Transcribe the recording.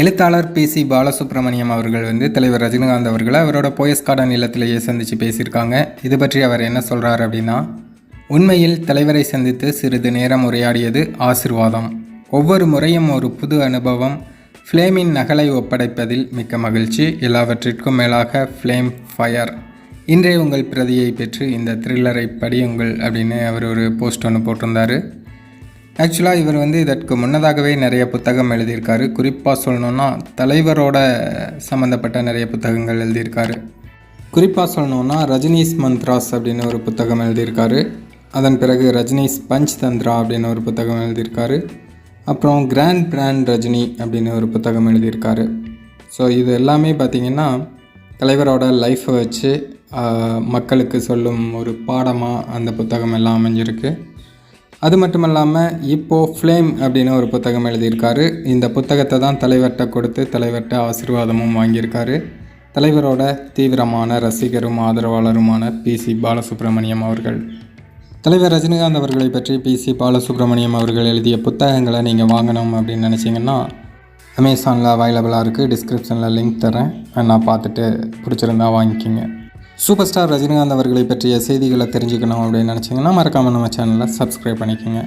எழுத்தாளர் B C Balasubramaniam அவர்கள் வந்து தலைவர் ரஜினிகாந்த் அவர்களை அவரோட போயஸ் கார்டன் இல்லத்திலேயே சந்தித்து பேசியிருக்காங்க. இது பற்றி அவர் என்ன சொல்கிறார் அப்படின்னா உண்மையில் தலைவரை சந்தித்து சிறிது நேரம் உரையாடியது ஆசிர்வாதம். ஒவ்வொரு முறையும் ஒரு புது அனுபவம் ஃப்ளேமின் நகலை ஒப்படைப்பதில் மிக்க மகிழ்ச்சி எல்லாவற்றிற்கும் மேலாக ஃப்ளேம் ஃபயர். இன்றே உங்கள் பிரதியை பெற்று இந்த த்ரில்லரை படியுங்கள் அப்படின்னு அவர் ஒரு போஸ்ட் ஒன்று போட்டிருந்தார். ஆக்சுவலாக இவர் வந்து இதற்கு முன்னதாகவே நிறைய புத்தகம் எழுதியிருக்காரு. குறிப்பாக சொல்லணுன்னா தலைவரோட சம்மந்தப்பட்ட நிறைய புத்தகங்கள் எழுதியிருக்காரு. குறிப்பாக சொல்லணுன்னா ரஜினிஸ் மந்த்ராஸ் அப்படின்னு ஒரு புத்தகம் எழுதியிருக்காரு. அதன் பிறகு ரஜினிஸ் பஞ்ச் தந்த்ரா அப்படின்னு ஒரு புத்தகம் எழுதியிருக்காரு. அப்புறம் கிராண்ட் பிராண்ட் ரஜினி அப்படின்னு ஒரு புத்தகம் எழுதியிருக்காரு. ஸோ இது எல்லாமே பார்த்திங்கன்னா தலைவரோட லைஃப்பை வச்சு மக்களுக்கு சொல்லும் ஒரு பாடமாக அந்த புத்தகம் எல்லாம் அமைஞ்சிருக்கு. அது மட்டும் இல்லாமல் இப்போது ஃப்ளேம் அப்படின்னு ஒரு புத்தகம் எழுதியிருக்காரு. இந்த புத்தகத்தை தான் தலைவர்கிட்ட கொடுத்து தலைவர்கிட்ட ஆசீர்வாதமும் வாங்கியிருக்காரு. தலைவரோட தீவிரமான ரசிகரும் ஆதரவாளருமான பி சி பாலசுப்ரமணியம் அவர்கள். தலைவர் ரஜினிகாந்த் அவர்களை பற்றி பி சி பாலசுப்ரமணியம் அவர்கள் எழுதிய புத்தகங்களை நீங்கள் வாங்கணும் அப்படின்னு நினச்சிங்கன்னா அமேசானில் அவைலபிளாக இருக்குது டிஸ்கிரிப்ஷனில் லிங்க் தரேன் நான் பார்த்துட்டு பிடிச்சிருந்தா வாங்கிக்கோங்க. சூப்பர் ஸ்டார் ரஜினிகாந்த் அவர்களை பற்றிய செய்திகளை தெரிஞ்சுக்கணும் அப்படின்னு நினச்சிங்கன்னா மறக்காமல் நம்ம சேனலை சப்ஸ்கிரைப் பண்ணிக்கோங்க.